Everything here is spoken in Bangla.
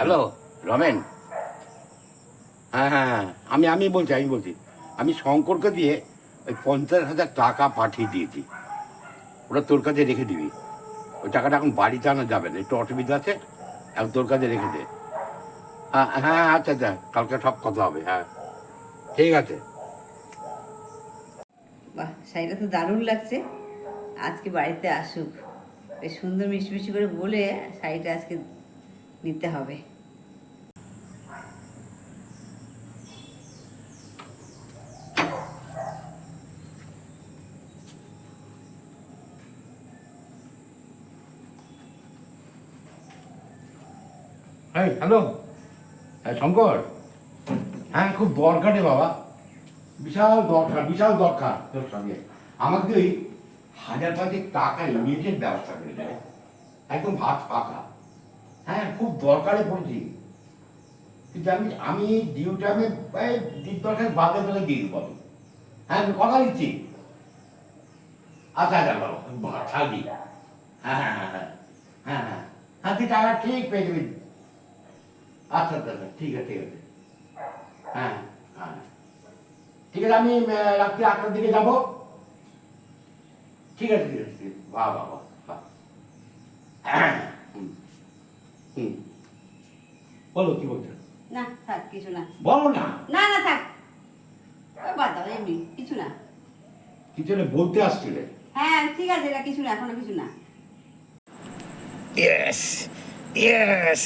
হ্যালো, রমেন। হ্যাঁ হ্যাঁ হ্যাঁ আমি আমি বলছি আমি বলছি। আমি শঙ্করকে দিয়ে ওই পঞ্চাশ হাজার টাকা পাঠিয়ে দিয়েছি। ওটা তোর কাছে রেখে দিবি। ওই টাকাটা এখন বাড়িতে আনা যাবে না, একটু অসুবিধা আছে? এখন তোর কাছে রেখে দে। হ্যাঁ হ্যাঁ আচ্ছা আচ্ছা কালকে সব কথা হবে হ্যাঁ। ঠিক আছে। বাহ, শাড়িটা তো দারুণ লাগছে। আজকে বাড়িতে আসুক। সুন্দর মিষ্টি মিষ্টি করে বলে শাড়িটা আজকে নিতে হবে। হ্যালো। হ্যাঁ শঙ্কর। হ্যাঁ খুব দরকার রে বাবা। বিশাল দরকার বিশাল দরকার। তোর সঙ্গে। আমাকে হাজার পাঁচেক টাকা ইমিডিয়েট ব্যবস্থা করে দেবে একদম ভাত ফাঁকা হ্যাঁ খুব দরকারে পড়েছি কিন্তু আমি আমি ডিউটি আমি দিন দরকার বাদে বেলা দিয়ে দেবো আমি। হ্যাঁ আমি কথা দিচ্ছি। আচ্ছা আচ্ছা বাবা থাকবি হ্যাঁ হ্যাঁ হ্যাঁ হ্যাঁ হ্যাঁ হ্যাঁ হ্যাঁ তুই টাকা ঠিক পেয়ে যাবি। আচ্ছা আচ্ছা আচ্ছা ঠিক আছে ঠিক আছে। হ্যাঁ হ্যাঁ। ঠিক আছে, আমি রাত্রি আটটার দিকে যাব। ঠিক আছে ঠিক আছে বাহ বাহ বাহ বাহ। হুম হুম। বলো কি বলছো? না থাক কিছু না। বলো না। না না থাক। বাদ দাও এমনি কিছু না। কিছু বলতে আসছিলে? হ্যাঁ ঠিক আছে এটা কিছু না এখনও কিছু না। Yes Yes.